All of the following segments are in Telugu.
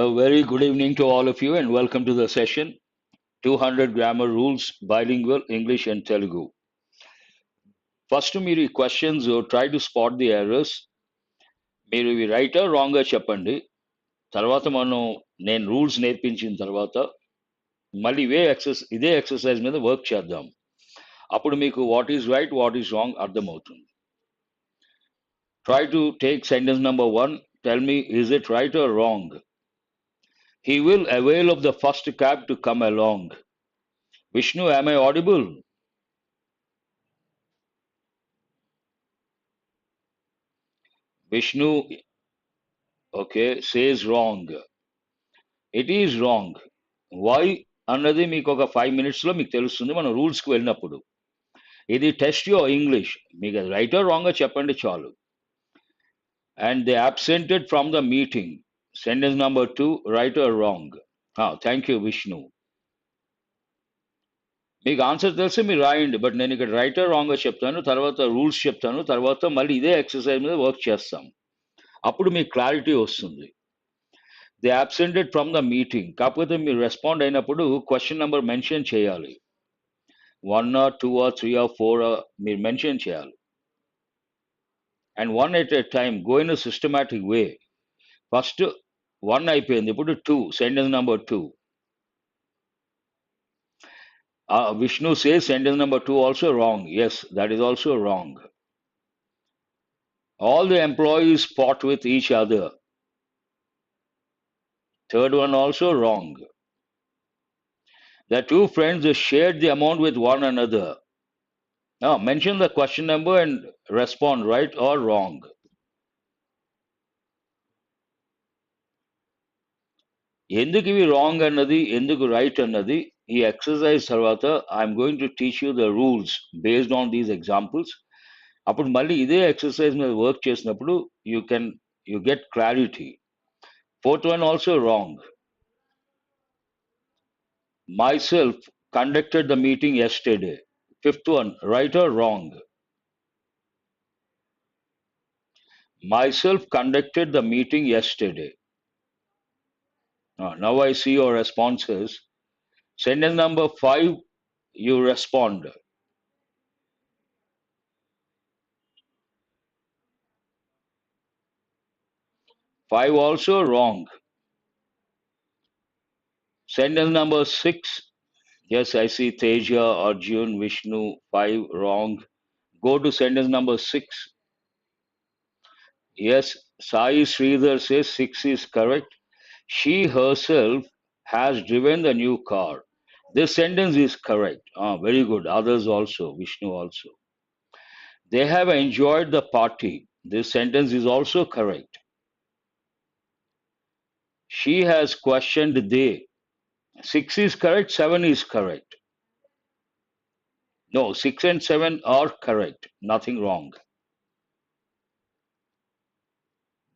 A very good evening to all of you and welcome to the session 200 Grammar Rules Bilingual English and Telugu. First మీరు ఈ questions try to spot the errors మీరు ఇవి రైటా రాంగ్గా చెప్పండి. తర్వాత మనం నేను రూల్స్ నేర్పించిన తర్వాత మళ్ళీ ఇవే ఎక్సర్స్ ఇదే ఎక్సర్సైజ్ మీద వర్క్ చేద్దాం. అప్పుడు మీకు what is right what is wrong అర్థమవుతుంది. Try to take sentence number one tell me is it right or wrong he will avail of the first cab to come along Vishnu am I audible? Vishnu okay says wrong it is wrong why అన్నది మీకు ఒక ఫైవ్ మినిట్స్లో మీకు తెలుస్తుంది. మనం రూల్స్కి వెళ్ళినప్పుడు. ఇది టెస్ట్ యువర్ ఇంగ్లీష్ మీకు రైట్ రాంగ్గా చెప్పండి చాలు. And they absented from the meeting sentence number two right or wrong thank you Vishnu మీకు ఆన్సర్ తెలిసి మీరు రాయండి. బట్ నేను ఇక్కడ రైట్ ఆర్ రాంగ్గా చెప్తాను తర్వాత రూల్స్ చెప్తాను తర్వాత మళ్ళీ ఇదే ఎక్సర్సైజ్ మీద వర్క్ చేస్తాం. అప్పుడు మీకు క్లారిటీ వస్తుంది. They absented from the meeting కాకపోతే మీరు రెస్పాండ్ అయినప్పుడు క్వశ్చన్ నెంబర్ మెన్షన్ చేయాలి. One or two or three or four or మీరు మెన్షన్ చేయాలి. And one at a time go in systematic way first one అయిపోయింది ఇప్పుడు two sentence number two Vishnu say sentence number two also wrong yes that is also wrong all the employees fought with each other third one also wrong the two friends they shared the amount with one another now mention the question number and respond right or wrong ఎందుకు ఇవి రాంగ్ అన్నది ఎందుకు రైట్ అన్నది ఈ ఎక్సర్సైజ్ తర్వాత I'm going to teach you the rules based on these examples అప్పుడు మళ్ళీ ఇదే ఎక్సర్సైజ్ మీద వర్క్ చేసినప్పుడు you can you get clarity fourth one also wrong myself conducted the meeting yesterday fifth one right or wrong myself conducted the meeting yesterday Ah, now I see your responses. Sentence number five, you respond. Five also wrong. Sentence number six. Yes, I see Teja, Arjun, Vishnu. Five wrong. Go to sentence number six. Yes, Sai Sridhar says six is correct. She herself has driven the new car. This sentence is correct. Ah, very good. Others also, Vishnu also. They have enjoyed the party. This sentence is also correct. She has questioned they. Six is correct, seven is correct. No, six and seven are correct. Nothing wrong.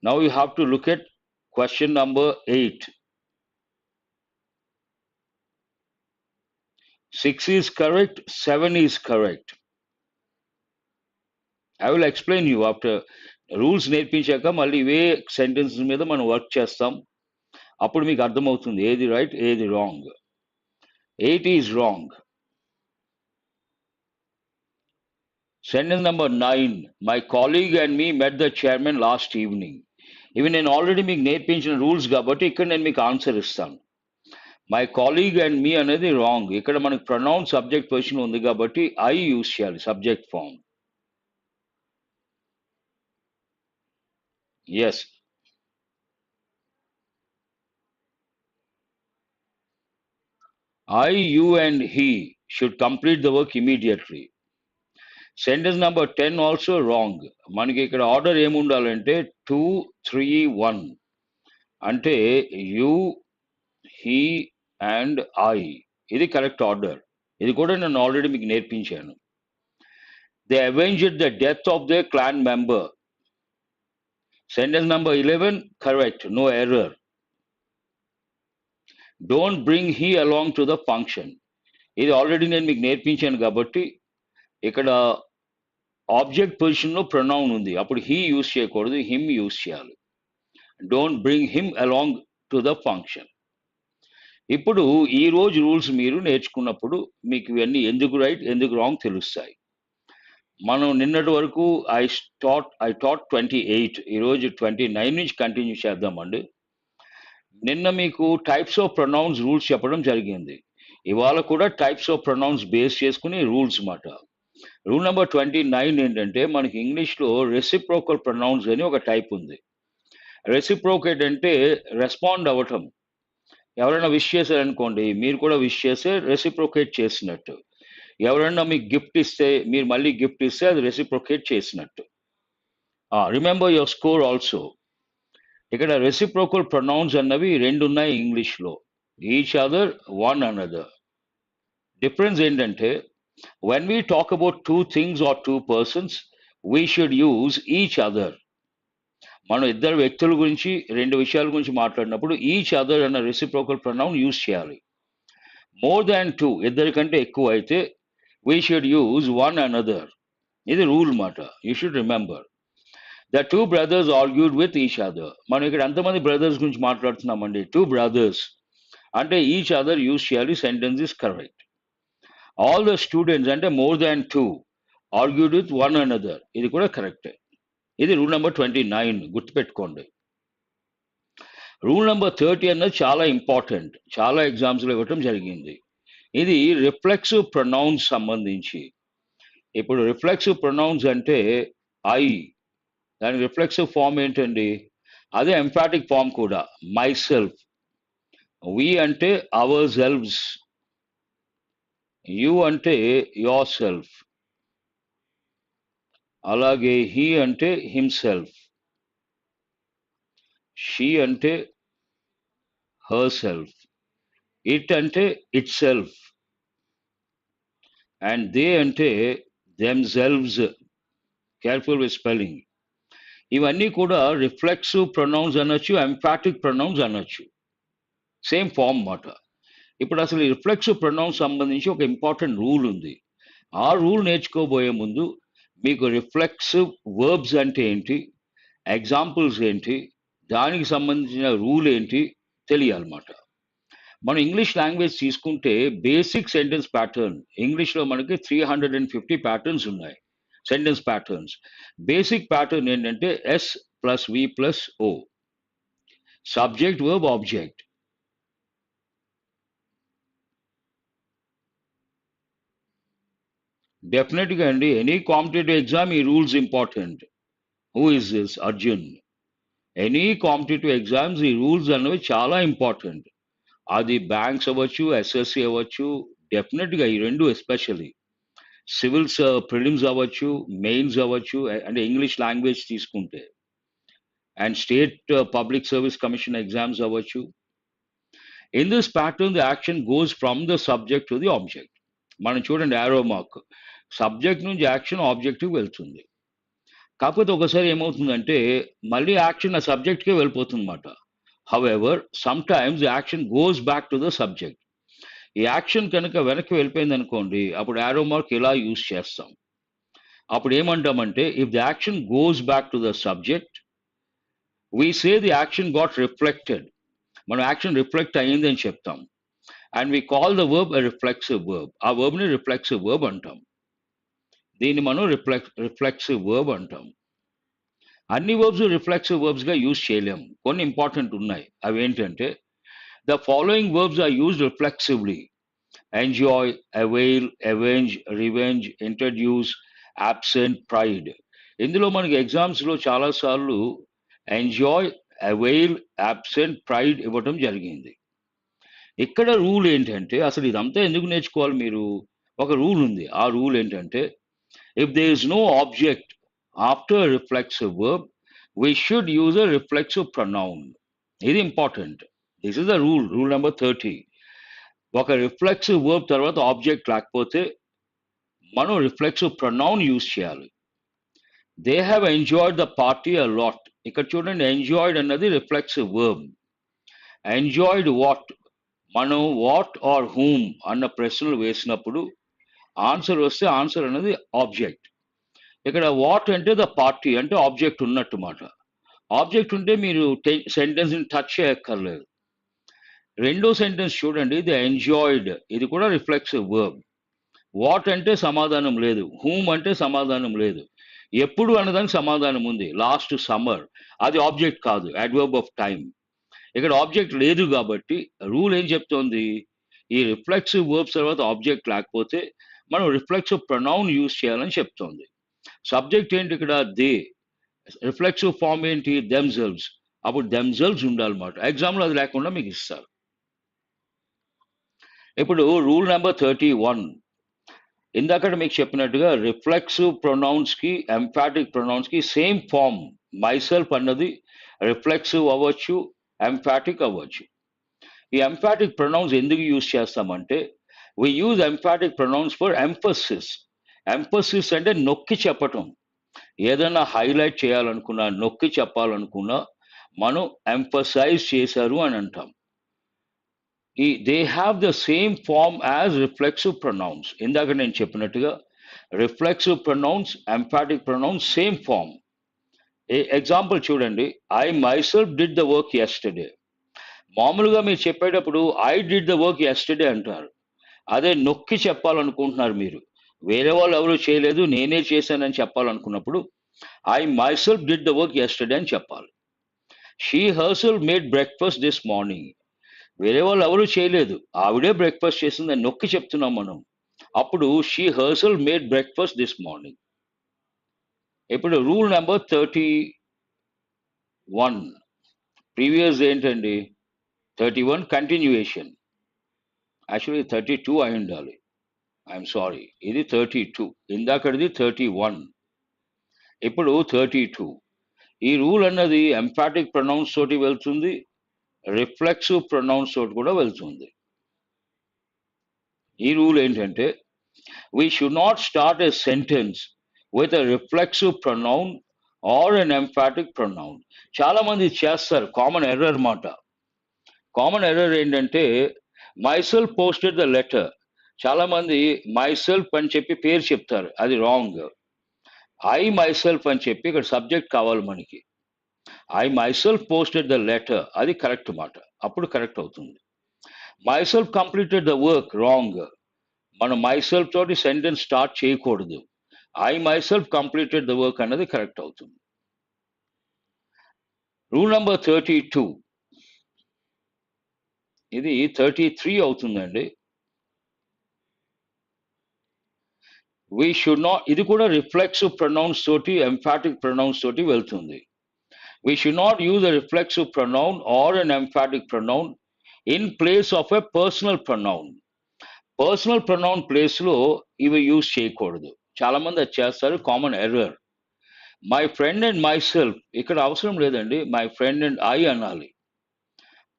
Now you have to look at question number eight. Six is correct, seven is correct. I will explain you after. Rules నేర్పించాక మళ్ళీ ఇవే సెంటెన్సెస్ మీద మనం వర్క్ చేస్తాం. అప్పుడు మీకు అర్థమవుతుంది ఏది రైట్ ఏది wrong eight is wrong sentence number nine my colleague and me met the chairman last evening ఇవి నేను ఆల్రెడీ మీకు నేర్పించిన రూల్స్ కాబట్టి ఇక్కడ నేను మీకు ఆన్సర్ ఇస్తాను. మై కాలీగ్ అండ్ మీ అనేది రాంగ్ ఇక్కడ మనకి ప్రొనౌన్ సబ్జెక్ట్ పొజిషన్ ఉంది కాబట్టి ఐ యూస్ చేయాలి subject form yes I you and he should complete the work immediately sentence number ten also wrong మనకి ఇక్కడ ఆర్డర్ ఏముండాలంటే టూ త్రీ వన్ అంటే యు హీ అండ్ ఐ ఇది కరెక్ట్ ఆర్డర్ ఇది కూడా నేను ఆల్రెడీ మీకు నేర్పించాను. They avenged the death of the clan member sentence number eleven correct no error don't bring he along to the function ఇది ఆల్రెడీ నేను మీకు నేర్పించాను కాబట్టి ఇక్కడ ఆబ్జెక్ట్ పొజిషన్లో ప్రొనౌన్ ఉంది. అప్పుడు హీ యూస్ చేయకూడదు హిమ్ యూస్ చేయాలి. Don't bring him along to the function ఇప్పుడు ఈ రోజు రూల్స్ మీరు నేర్చుకున్నప్పుడు మీకు ఇవన్నీ ఎందుకు రైట్ ఎందుకు రాంగ్ తెలుస్తాయి. మనం నిన్నటి వరకు I taught I taught twenty eight ఈరోజు ట్వంటీ నైన్ నుంచి కంటిన్యూ చేద్దామండి. నిన్న మీకు టైప్స్ ఆఫ్ ప్రొనౌన్స్ రూల్స్ చెప్పడం జరిగింది. ఇవాళ కూడా టైప్స్ ఆఫ్ ప్రొనౌన్స్ బేస్ చేసుకుని రూల్స్ మాట. రూల్ నెంబర్ ట్వంటీ నైన్ ఏంటంటే మనకి ఇంగ్లీష్లో రెసిప్రోకల్ ప్రొనౌన్స్ అని ఒక టైప్ ఉంది. రెసిప్రోకేట్ అంటే రెస్పాండ్ అవ్వటం. ఎవరైనా విష్ చేశారనుకోండి మీరు కూడా విష్ చేస్తే రెసిప్రోకేట్ చేసినట్టు. ఎవరైనా మీకు గిఫ్ట్ ఇస్తే మీరు మళ్ళీ గిఫ్ట్ ఇస్తే అది రెసిప్రోకేట్ చేసినట్టు. రిమెంబర్ యువర్ స్కోర్ ఆల్సో ఇక్కడ రెసిప్రోకల్ ప్రొనౌన్స్ అన్నవి రెండు ఉన్నాయి ఇంగ్లీష్లో. Each other one another difference ఏంటంటే when we talk about two things or two persons we should use each other మనం ఇద్దరు వ్యక్తుల గురించి రెండు విషయాల గురించి మాట్లాడినప్పుడు ఈచ్ అదర్ అన్న రెసిప్రోకల్ ప్రొనౌన్ యూజ్ చేయాలి. మోర్ దాన్ టూ ఇద్దరి కంటే ఎక్కువ అయితే we should use one another ఇది రూల్ మాట. You should remember the two brothers argued with each other మనం ఇక్కడ ఎంతమంది బ్రదర్స్ గురించి మాట్లాడుతున్నామండి? టూ బ్రదర్స్ అంటే ఈచ్ అదర్ యూజ్ చేయాలి sentence is correct all the students అంటే more than two argued with one another ఇది కూడా కరెక్టే ఇది రూల్ నెంబర్ ట్వంటీ నైన్ గుర్తుపెట్టుకోండి. రూల్ నెంబర్ థర్టీ అన్నది చాలా ఇంపార్టెంట్ చాలా ఎగ్జామ్స్లో ఇవ్వటం జరిగింది. ఇది రిఫ్లెక్సివ్ ప్రొనౌన్స్ సంబంధించి. ఇప్పుడు రిఫ్లెక్సివ్ ప్రొనౌన్స్ అంటే ఐ దాని రిఫ్లెక్సివ్ ఫామ్ ఏంటండి? అదే ఎంఫాటిక్ ఫామ్ కూడా మై సెల్ఫ్ వి అంటే అవర్ సెల్వ్స్ యు అంటే యోర్ సెల్ఫ్ అలాగే హీ అంటే హిమ్సెల్ఫ్. షీ అంటే హర్ సెల్ఫ్ ఇట్ అంటే ఇట్ సెల్ఫ్ అండ్ దే అంటే themselves careful with spelling. ఇవన్నీ కూడా రిఫ్లెక్సివ్ ప్రొనౌన్స్ అనొచ్చు ఎంఫాటిక్ ప్రొనౌన్స్ అనొచ్చు. సేమ్ ఫామ్ మాట ఇప్పుడు అసలు రిఫ్లెక్స్ ప్రొనౌన్స్ సంబంధించి ఒక ఇంపార్టెంట్ రూల్ ఉంది. ఆ రూల్ నేర్చుకోబోయే ముందు మీకు రిఫ్లెక్సివ్ వర్బ్స్ అంటే ఏంటి ఎగ్జాంపుల్స్ ఏంటి దానికి సంబంధించిన రూల్ ఏంటి తెలియాలన్నమాట. మనం ఇంగ్లీష్ లాంగ్వేజ్ తీసుకుంటే బేసిక్ సెంటెన్స్ ప్యాటర్న్ ఇంగ్లీష్లో మనకి three hundred and fifty patterns ఉన్నాయి సెంటెన్స్ ప్యాటర్న్స్ బేసిక్ ప్యాటర్న్ ఏంటంటే S plus V plus O subject verb object డెఫినెట్గా అండి ఎనీ కాంపిటేటివ్ ఎగ్జామ్ ఈ rules important who is this Arjun any competitive exams ఈ రూల్స్ అనేవి చాలా ఇంపార్టెంట్ అది బ్యాంక్స్ అవ్వచ్చు ఎస్ఎస్సి అవ్వచ్చు డెఫినెట్గా ఈ రెండు ఎస్పెషల్లీ సివిల్స్ ప్రిలిమ్స్ అవ్వచ్చు మెయిన్స్ అవ్వచ్చు అంటే ఇంగ్లీష్ లాంగ్వేజ్ తీసుకుంటే. And state public service commission exams అవ్వచ్చు in this pattern the action goes from the subject to the object మనం చూడండి యారో మార్క్ సబ్జెక్ట్ నుంచి యాక్షన్ ఆబ్జెక్టివ్ వెళ్తుంది. కాకపోతే ఒకసారి ఏమవుతుందంటే మళ్ళీ యాక్షన్ ఆ సబ్జెక్ట్కే వెళ్ళిపోతుంది అనమాట however sometimes action goes back to the subject ఈ యాక్షన్ కనుక వెనక్కి వెళ్ళిపోయింది అనుకోండి అప్పుడు యారో మార్క్ ఇలా యూస్ చేస్తాం? అప్పుడు ఏమంటామంటే if the action goes back to the subject we say the action got reflected మనం యాక్షన్ రిఫ్లెక్ట్ అయ్యింది అని చెప్తాం and we call the verb reflexive verb ఆ వర్బ్ని రిఫ్లెక్సివ్ వర్బ్ అంటాం. దీన్ని మనం రిఫ్లెక్ రిఫ్లెక్సివ్ వర్బ్ అంటాం. అన్ని వర్బ్స్ రిఫ్లెక్సివ్ వర్బ్స్గా యూజ్ చేయలేము. కొన్ని ఇంపార్టెంట్ ఉన్నాయి. అవి ఏంటంటే the following verbs are use reflexively enjoy avail avenge revenge introduce absent pride ఇందులో మనకి ఎగ్జామ్స్లో చాలాసార్లు ఎంజాయ్ అవైల్ యాబ్సెంట్ ప్రైడ్ ఇవ్వటం జరిగింది. ఇక్కడ రూల్ ఏంటంటే అసలు ఇదంతా ఎందుకు నేర్చుకోవాలి మీరు? ఒక రూల్ ఉంది. ఆ రూల్ ఏంటంటే if there is no object after reflexive verb we should use a reflexive pronoun ఇది important this is the rule rule number thirty ఒక రిఫ్లెక్సివ్ వర్బ్ తర్వాత ఆబ్జెక్ట్ లేకపోతే మనం రిఫ్లెక్సివ్ ప్రొనౌన్ యూజ్ చేయాలి. They have enjoyed the party a lot ఇక్కడ చూడండి ఎంజాయ్డ్ అన్నది రిఫ్లెక్సివ్ వర్బ్ ఎంజాయ్డ్ వాట్ మనం వాట్ ఆర్ హూమ్ అన్న ప్రశ్నలు వేసినప్పుడు ఆన్సర్ వస్తే ఆన్సర్ అనేది ఆబ్జెక్ట్ ఇక్కడ వాట్ అంటే ద పార్టీ అంటే ఆబ్జెక్ట్ ఉన్నట్టు మాట. ఆబ్జెక్ట్ ఉంటే మీరు సెంటెన్స్ని టచ్ చేయక్కర్లేదు. రెండో సెంటెన్స్ చూడండి ది ఎంజాయిడ్ ఇది కూడా రిఫ్లెక్సివ్ వర్బ్ వాట్ అంటే సమాధానం లేదు హూమ్ అంటే సమాధానం లేదు. ఎప్పుడు అన్నదానికి సమాధానం ఉంది లాస్ట్ సమ్మర్ అది ఆబ్జెక్ట్ కాదు అడ్వర్బ్ ఆఫ్ టైం ఇక్కడ ఆబ్జెక్ట్ లేదు కాబట్టి రూల్ ఏం చెప్తోంది? ఈ రిఫ్లెక్సివ్ వర్బ్స్ తర్వాత ఆబ్జెక్ట్ లేకపోతే మనం రిఫ్లెక్సివ్ ప్రొనౌన్ యూజ్ చేయాలని చెప్తోంది. సబ్జెక్ట్ ఏంటి ఇక్కడ? దే రిఫ్లెక్సివ్ ఫామ్ ఏంటి? దెమ్సెల్వ్స్ అప్పుడు దెమ్సెల్వ్స్ ఉండాలన్నమాట. ఎగ్జామ్లో అది లేకుండా మీకు ఇస్తారు. ఇప్పుడు రూల్ నెంబర్ థర్టీ వన్ ఇందాక మీకు చెప్పినట్టుగా రిఫ్లెక్సివ్ ప్రొనౌన్స్కి ఎంఫాటిక్ ప్రొనౌన్స్కి సేమ్ ఫామ్ మైసెల్ఫ్ అన్నది రిఫ్లెక్సివ్ అవ్వచ్చు ఎంఫాటిక్ అవ్వచ్చు. ఈ ఎంఫాటిక్ ప్రొనౌన్స్ ఎందుకు యూజ్ చేస్తామంటే we use emphatic pronouns for emphasis emphasis అంటే నొక్కి చెప్పటం. ఏదైనా హైలైట్ చేయాలనుకున్నా నొక్కి చెప్పాలనుకున్నా మనం ఎంఫసైజ్ చేశారు అని అంటాం. ఈ they have the same form as reflexive pronouns ఇందాక నేను చెప్పినట్టుగా reflexive pronouns emphatic pronouns same form example చూడండి. I myself did the work yesterday మామూలుగా మీరు చెప్పేటప్పుడు I did the work yesterday అంటారు. అదే నొక్కి చెప్పాలనుకుంటున్నారు మీరు. వేరే వాళ్ళు ఎవరు చేయలేదు నేనే చేశానని చెప్పాలనుకున్నప్పుడు I myself did the work yesterday అని చెప్పాలి. She herself made breakfast this morning. వేరే వాళ్ళు ఎవరు చేయలేదు ఆవిడే బ్రేక్ఫాస్ట్ చేసిందని నొక్కి చెప్తున్నాం మనం. అప్పుడు she herself made breakfast this morning. ఇప్పుడు rule number thirty one. Previous ఏంటండి? Thirty one continuation. Actually thirty two అయి ఉండాలి. ఐఎమ్ సారీ ఇది థర్టీ టూ ఇందాకటిది థర్టీ వన్ ఇప్పుడు థర్టీ టూ ఈ రూల్ అన్నది ఎంఫాటిక్ ప్రొనౌన్స్ తోటి వెళ్తుంది. రిఫ్లెక్సివ్ ప్రొనౌన్స్ తోటి కూడా వెళ్తుంది. ఈ రూల్ ఏంటంటే we should not start a sentence with a reflexive pronoun or an emphatic pronoun చాలామంది చేస్తారు. కామన్ ఎర్రర్ మాట. కామన్ ఎర్రర్ ఏంటంటే మైసెల్ఫ్ పోస్టెడ్ ద లెటర్ చాలామంది మైసెల్ఫ్ అని చెప్పి పేరు చెప్తారు. అది రాంగ్ ఐ మైసెల్ఫ్ అని చెప్పి ఇక్కడ సబ్జెక్ట్ కావాలి మనకి. I myself posted the letter అది కరెక్ట్ మాట. అప్పుడు కరెక్ట్ అవుతుంది. Myself completed the work wrong మనం మైసెల్ఫ్ తోటి సెంటెన్స్ స్టార్ట్ చేయకూడదు. I myself completed the work అన్నది కరెక్ట్ అవుతుంది. రూల్ నెంబర్ థర్టీ టూ ఇది థర్టీ త్రీ అవుతుందండి. వీ షుడ్ నాట్ ఇది కూడా రిఫ్లెక్సివ్ ప్రొనౌన్స్ తోటి ఎంఫాటిక్ ప్రొనౌన్స్ తోటి వెళ్తుంది. We should not use a reflex pronoun or an emphatic pronoun in place of a personal pronoun personal pronoun ప్లేస్లో ఇవి యూజ్ చేయకూడదు. చాలా మంది అది చేస్తారు common error my friend and myself ఇక్కడ అవసరం లేదండి మై ఫ్రెండ్ అండ్ ఐ అనాలి.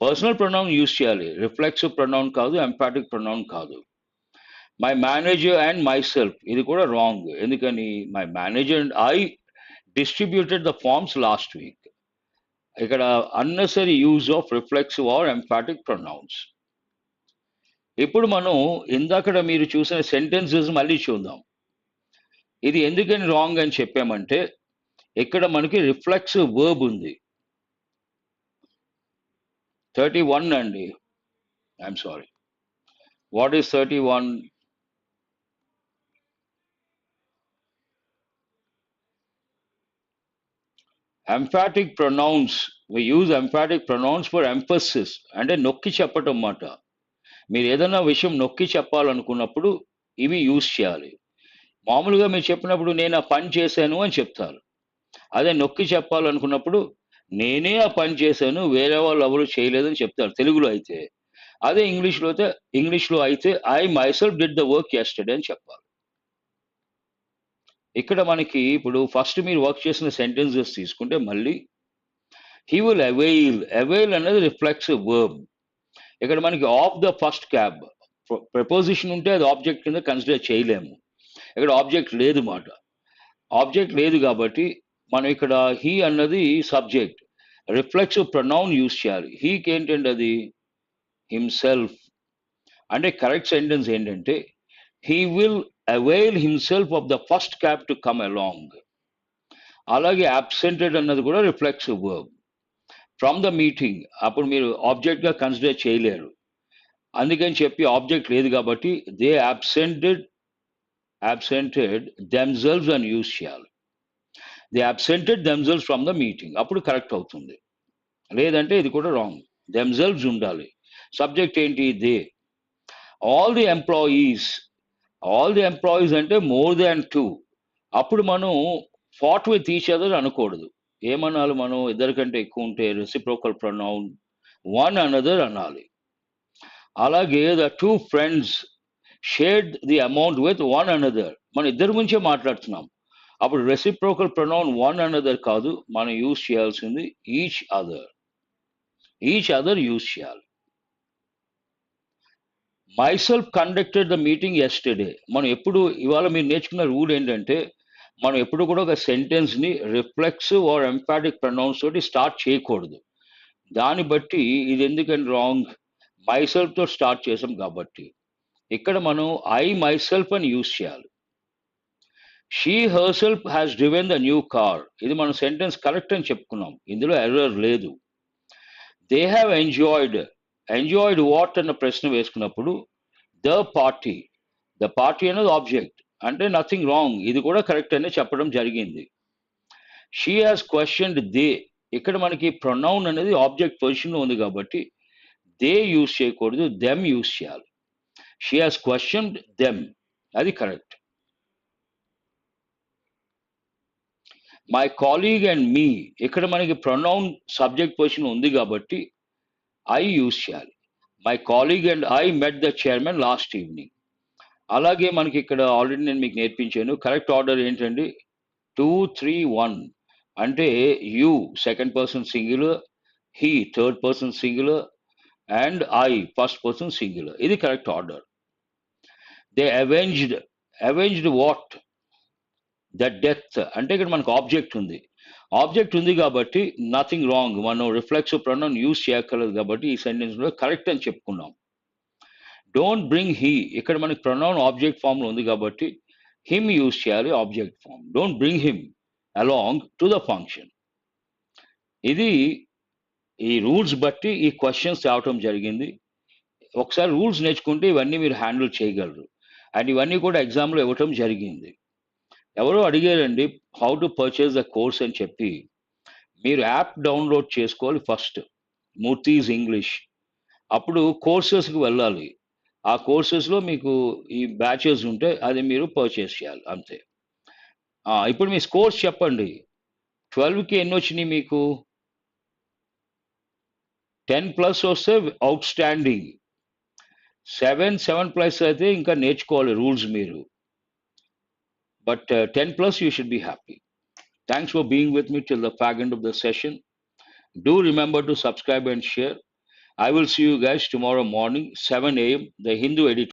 పర్సనల్ ప్రొనౌన్ యూజ్ చేయాలి. రిఫ్లెక్సివ్ ప్రొనౌన్ కాదు ఎంపాటిక్ ప్రొనౌన్ కాదు. My manager and myself ఇది కూడా రాంగ్ ఎందుకని? My manager and I distributed the forms last week ఇక్కడ unnecessary use of reflexive or emphatic pronouns ఇప్పుడు మనం ఇందాకడ మీరు చూసిన సెంటెన్సెస్ మళ్ళీ చూద్దాం. ఇది ఎందుకని రాంగ్ అని చెప్పామంటే ఇక్కడ మనకి రిఫ్లెక్సివ్ వర్బ్ ఉంది. థర్టీ వన్ అండి. I'm sorry what is thirty one? Emphatic pronouns we use emphatic pronouns for emphasis అంటే నొక్కి చెప్పటం మాట మీరు ఏదైనా విషయం నొక్కి చెప్పాలనుకున్నప్పుడు ఇవి యూజ్ చేయాలి. మామూలుగా మీరు చెప్పినప్పుడు నేను ఆ పని చేశాను అని చెప్తారు. అదే నొక్కి చెప్పాలనుకున్నప్పుడు నేనే ఆ పని చేశాను వేరే వాళ్ళు ఎవరు చేయలేదని చెప్తారు తెలుగులో అయితే. అదే ఇంగ్లీష్లో అయితే ఇంగ్లీష్లో అయితే I myself did the work yesterday అని చెప్పాలి. ఇక్కడ మనకి ఇప్పుడు ఫస్ట్ మీరు వర్క్ చేసిన సెంటెన్సెస్ తీసుకుంటే మళ్ళీ హీ విల్ అవైల్ అవైల్ అనేది రిఫ్లెక్సివ్ వర్బ్ ఇక్కడ మనకి of the first cab preposition ఉంటే అది ఆబ్జెక్ట్ కింద కన్సిడర్ చేయలేము. ఇక్కడ ఆబ్జెక్ట్ లేదు మాట ఆబ్జెక్ట్ లేదు కాబట్టి మనం ఇక్కడ హీ అన్నది సబ్జెక్ట్ రిఫ్లెక్సివ్ ప్రొనౌన్ యూస్ చేయాలి. హీకి ఏంటంటే అది? హిమ్సెల్ఫ్ అంటే కరెక్ట్ సెంటెన్స్ ఏంటంటే he will avail himself of the first cab to come along అలాగే అబ్సెంటెడ్ అన్నది కూడా reflexive verb from the meeting అప్పుడు మీరు ఆబ్జెక్ట్గా కన్సిడర్ చేయలేరు. అందుకని చెప్పి ఆబ్జెక్ట్ లేదు కాబట్టి దే అబ్సెంటెడ్ అబ్సెంటెడ్ దెమ్సెల్వ్స్ అని యూస్ చేయాలి. They absented themselves from the meeting అప్పుడు కరెక్ట్ అవుతుంది. లేదంటే ఇది కూడా రాంగ్ దెమ్సెల్వ్స్ ఉండాలి. సబ్జెక్ట్ ఏంటి? They all the employees all the employees అంటే మోర్ దాన్ టూ అప్పుడు మనం ఫాట్ విత్ ఈచ్ అదర్ అనకూడదు. ఏమనాలి మనం? ఇద్దరికంటే ఎక్కువ ఉంటే రెసిప్రోకల్ ప్రొనౌన్ వన్ అనదర్ అనాలి. అలాగే the two friends shared the amount with one another మన ఇద్దరి గురించే మాట్లాడుతున్నాం. అప్పుడు రెసిప్రోకల్ ప్రొనౌన్ వన్ అనదర్ కాదు మనం యూజ్ చేయాల్సింది each other each other use చేయాలి. Myself conducted the meeting yesterday మనం ఎప్పుడు ఇవాళ మీరు నేర్చుకున్న రూల్ ఏంటంటే మనం ఎప్పుడు కూడా ఒక సెంటెన్స్ని రిఫ్లెక్సివ్ ఆర్ ఎంపాటిక్ ప్రొనౌన్స్ తోటి స్టార్ట్ చేయకూడదు. దాన్ని బట్టి ఇది ఎందుకని రాంగ్ మైసెల్ఫ్తో స్టార్ట్ చేసాం కాబట్టి. ఇక్కడ మనం ఐ మైసెల్ఫ్ అని యూజ్ చేయాలి. She her has driven the new car ఇది మనం సెంటెన్స్ కరెక్ట్ అని చెప్పుకున్నాం. ఇందులో ఎర్రర్ లేదు. They have enjoyed enjoyed what అన్న ప్రశ్న వేసుకున్నప్పుడు ద పార్టీ ద పార్టీ అనేది ఆబ్జెక్ట్ అంటే నథింగ్ రాంగ్ ఇది కూడా కరెక్ట్ అనే చెప్పడం జరిగింది. షీ హాస్ క్వశ్చన్డ్ దే ఇక్కడ మనకి ప్రొనౌన్ అనేది ఆబ్జెక్ట్ పొజిషన్లో ఉంది కాబట్టి దే యూజ్ చేయకూడదు దెమ్ యూస్ చేయాలి. షీ హాస్ క్వశ్చన్డ్ దెమ్ అది correct my colleague and me ఇక్కడ మనకి ప్రొనౌన్ సబ్జెక్ట్ పొజిషన్ ఉంది కాబట్టి ఐ యూజ్ చేయాలి. My colleague and I met the chairman last evening అలాగే మనకి ఇక్కడ ఆల్రెడీ నేను మీకు నేర్పించాను. కరెక్ట్ ఆర్డర్ ఏంటండి? టూ త్రీ వన్ అంటే you second person singular he third person singular and I first person singular ఇది correct order they avenged avenged what the death అంటే ఇక్కడ మనకు ఆబ్జెక్ట్ ఉంది. ఆబ్జెక్ట్ ఉంది కాబట్టి నథింగ్ రాంగ్ మనం రిఫ్లెక్స్ ప్రణం యూజ్ చేయక్కర్లేదు కాబట్టి ఈ సెంటెన్స్లో కరెక్ట్ అని చెప్పుకున్నాం. డోంట్ బ్రింగ్ హీ ఇక్కడ మనకి ప్రొనౌన్ ఆబ్జెక్ట్ ఫామ్లో ఉంది కాబట్టి హిమ్ యూజ్ చేయాలి object form don't bring him along to the function ఇది ఈ రూల్స్ బట్టి ఈ క్వశ్చన్స్ తేవటం జరిగింది. ఒకసారి రూల్స్ నేర్చుకుంటే ఇవన్నీ మీరు హ్యాండిల్ చేయగలరు. అండ్ ఇవన్నీ కూడా ఎగ్జామ్లో ఇవ్వటం జరిగింది. ఎవరో అడిగారండి how to purchase the course అని చెప్పి మీరు యాప్ డౌన్లోడ్ చేసుకోవాలి ఫస్ట్ మూర్తీస్ ఇంగ్లీష్ అప్పుడు కోర్సెస్కి వెళ్ళాలి. ఆ కోర్సెస్లో మీకు ఈ బ్యాచెస్ ఉంటే అది మీరు పర్చేస్ చేయాలి అంతే. ఇప్పుడు మీ స్కోర్స్ చెప్పండి. ట్వెల్వ్కి ఎన్ని వచ్చినాయి మీకు? టెన్ ప్లస్ వస్తే outstanding seven seven plus అయితే ఇంకా నేర్చుకోవాలి రూల్స్ మీరు. But uh, 10 plus, you should be happy. Thanks for being with me till the fag end of the session. Do remember to subscribe and share. I will see you guys tomorrow morning, 7 a.m., the Hindu editor.